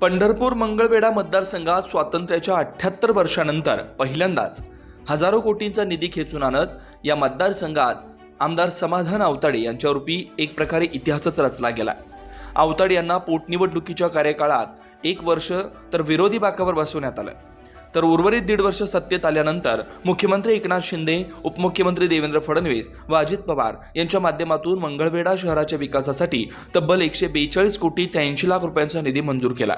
पंढरपूर मंगळवेढा मतदारसंघात स्वातंत्र्याच्या अठ्ठ्याहत्तर वर्षानंतर पहिल्यांदाच हजारो कोटींचा निधी खेचून आणत या मतदारसंघात आमदार समाधान आवताडे यांच्या रूपी एक प्रकारे इतिहासच रचला गेला. आवताडे यांना पोटनिवडणुकीच्या कार्यकाळात एक वर्ष तर विरोधी बाकावर बसवण्यात आलं. तर उर्वरित दीड वर्ष सत्तेत आल्यानंतर मुख्यमंत्री एकनाथ शिंदे उपमुख्यमंत्री देवेंद्र फडणवीस व अजित पवार यांच्या माध्यमातून मंगळवेढा शहराच्या विकासासाठी तब्बल एकशे बेचाळीस कोटी त्र्याऐंशी लाख रुपयांचा निधी मंजूर केला.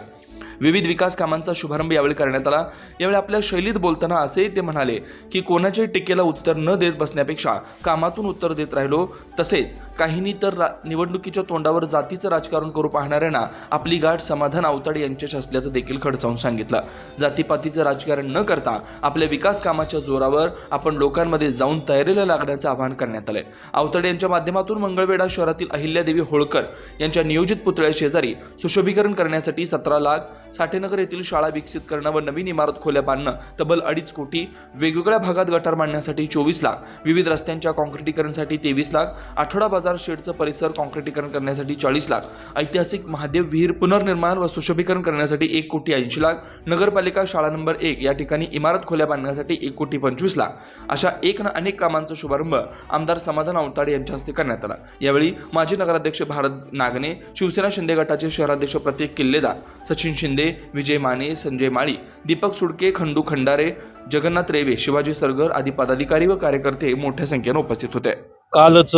विविध विकास कामांचा शुभारंभ यावेळी करण्यात आला. यावेळी आपल्या शैलीत बोलताना असे ते म्हणाले की कोणाच्याही टीकेला उत्तर न देत बसण्यापेक्षा कामातून उत्तर देत राहिलो. तसेच काहींनी तर रा- निवडणुकीच्या तोंडावर जातीचं राजकारण करू पाहणाऱ्यांना आपली गाठ समाधान आवताडे यांच्याशी असल्याचं देखील खडसावून सांगितलं. जातीपातीचं राजकारण न करता आपल्या विकास कामाच्या जोरावर आपण लोकांमध्ये जाऊन तयारीला लागण्याचं आवाहन करण्यात आलंय. आवताडे यांच्या माध्यमातून मंगळवेढा शहरातील अहिल्यादेवी होळकर यांच्या नियोजित पुतळ्या शेजारी सुशोभीकरण करण्यासाठी सतरा लाख साठेनगर येथील शाळा विकसित करणं व नवीन इमारत खोल्या बांधणं तब्बल अडीच कोटी वेगवेगळ्या भागात गटार मांडण्यासाठी चोवीस लाख विविध रस्त्यांच्या कॉन्क्रिटीकरणसाठी तेवीस लाख आठवडा बाजार शेडचं परिसर कॉन्क्रिटीकरण करण्यासाठी चाळीस लाख ऐतिहासिक महादेव विहीर पुनर्निर्माण व सुशोभीकरण करण्यासाठी एक कोटी ऐंशी लाख नगरपालिका शाळा नंबर एक या ठिकाणी इमारत खोल्या बांधण्यासाठी एक कोटी पंचवीस लाख. अशा एक ना अनेक कामांचा शुभारंभ आमदार समाधान अवताडे यांच्या हस्ते करण्यात आला. यावेळी माजी नगराध्यक्ष भारत नागणे शिवसेना शिंदे गटाचे शहराध्यक्ष प्रतीक किल्लेदार सचिन शिंदे विजय माने संजय माळी दीपक सुडके खंडू खंडारे जगन्नाथ रेवे शिवाजी सरगर आदी पदाधिकारी व कार्यकर्ते मोठ्या संख्येने उपस्थित होते. कालच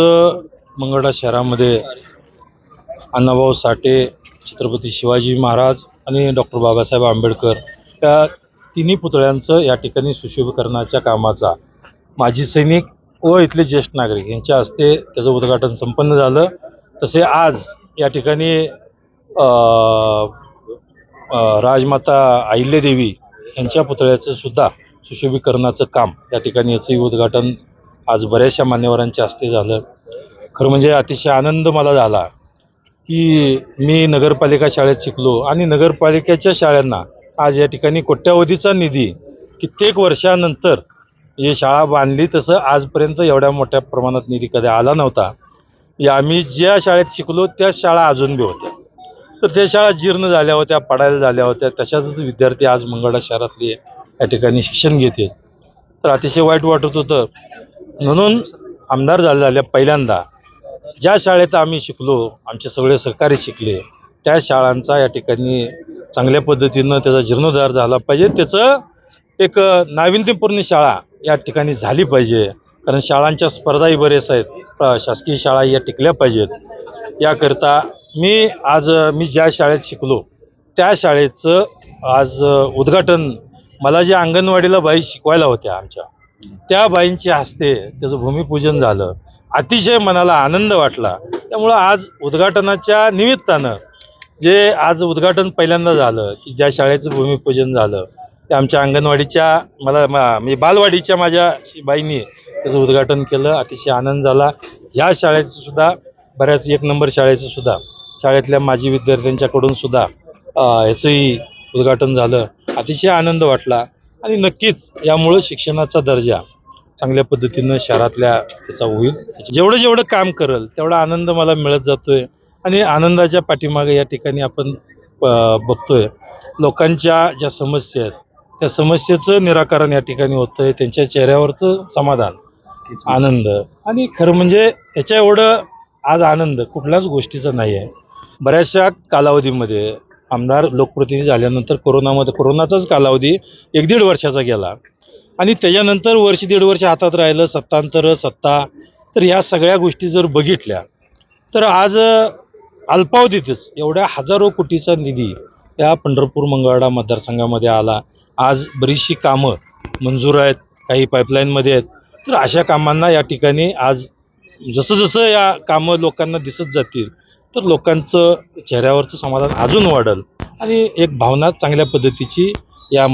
मंगळा शहरामध्ये अण्णाभाऊ साठे छत्रपती शिवाजी महाराज आणि डॉक्टर बाबासाहेब आंबेडकर या तिन्ही पुतळ्यांचं या ठिकाणी सुशोभीकरणाच्या कामाचा माजी सैनिक व इथले ज्येष्ठ नागरिक यांच्या हस्ते त्याचं उद्घाटन संपन्न झालं. तसे आज या ठिकाणी राजमाता अहिल्यादेवी यांच्या पुतळ्याचं सुद्धा सुशोभीकरणाचं काम या ठिकाणी याचंही उद्घाटन आज बऱ्याचशा मान्यवरांच्या हस्ते झालं. खरं म्हणजे अतिशय आनंद मला झाला की मी नगरपालिका शाळेत शिकलो आणि नगरपालिकेच्या शाळांना आज या ठिकाणी कोट्यावधीचा निधी कित्येक वर्षानंतर ही शाळा बांधली तसं आजपर्यंत एवढ्या मोठ्या प्रमाणात निधी कधी आला नव्हता. या आम्ही ज्या शाळेत शिकलो त्या शाळा अजून बी होत्या. तर त्या शाळा जीर्ण झाल्या होत्या पडायला झाल्या होत्या तशाच विद्यार्थी आज मंगळा शहरातले या ठिकाणी शिक्षण घेते तर अतिशय वाईट वाटत होतं. म्हणून आमदार झाले झाल्या पहिल्यांदा ज्या शाळेत आम्ही शिकलो आमचे सगळे सहकारी शिकले त्या शाळांचा या ठिकाणी चांगल्या पद्धतीनं त्याचा जीर्णोद्धार झाला पाहिजे. त्याचं एक नाविन्यपूर्ण शाळा या ठिकाणी झाली पाहिजे. कारण शाळांच्या स्पर्धाही बरेच आहेत. शासकीय शाळा या टिकल्या पाहिजेत. याकरता मी आज मी ज्या शाळेत शिकलो त्या शाळेचं आज उद्घाटन मला ज्या अंगणवाडीला बाई शिकवायला होत्या आमच्या त्या बाईंच्या हस्ते त्याचं भूमिपूजन झालं. अतिशय मनाला आनंद वाटला. त्यामुळं आज उद्घाटनाच्या निमित्तानं जे आज उद्घाटन पहिल्यांदा झालं की ज्या शाळेचं भूमिपूजन झालं ते आमच्या अंगणवाडीच्या मला मी बालवाडीच्या माझ्या बाईंनी त्याचं उद्घाटन केलं. अतिशय आनंद झाला. ह्या शाळेचं सुद्धा बऱ्याच एक नंबर शाळेचं सुद्धा. शाळेतल्या माजी विद्यार्थ्यांच्याकडून सुद्धा ह्याचंही उद्घाटन झालं. अतिशय आनंद वाटला. आणि नक्कीच यामुळं शिक्षणाचा दर्जा चांगल्या पद्धतीनं शहरातल्या त्याचा होईल. जेवढं जेवढं काम करल तेवढा आनंद मला मिळत जातोय. आणि आनंदाच्या पाठीमागे या ठिकाणी आपण बघतोय लोकांच्या ज्या समस्या आहेत त्या समस्येचं निराकरण या ठिकाणी होतंय. त्यांच्या चेहऱ्यावरचं समाधान आनंद. आणि खरं म्हणजे याच्या एवढं आज आनंद कुठल्याच गोष्टीचा नाही आहे बऱ्याचशा कालावधीमध्ये आमदार लोकप्रतिनिधी झाल्यानंतर कोरोनामध्ये कोरोनाचाच कालावधी एक दीड वर्षाचा गेला. आणि त्याच्यानंतर वर्ष दीड वर्ष हातात राहिलं सत्तांतर सत्ता तर ह्या सगळ्या गोष्टी जर बघितल्या तर आज अल्पावधीतच एवढ्या हजारो कोटीचा निधी या पंढरपूर मंगळवाडा मतदारसंघामध्ये आला. आज बरीचशी कामं मंजूर आहेत काही पाईपलाईनमध्ये आहेत. तर अशा कामांना या ठिकाणी आज जसं जसं या कामं लोकांना दिसत जातील तर लोकांचं चेहऱ्यावरचं समाधान अजून वाढेल. आणि एक भावना चांगल्या पद्धतीची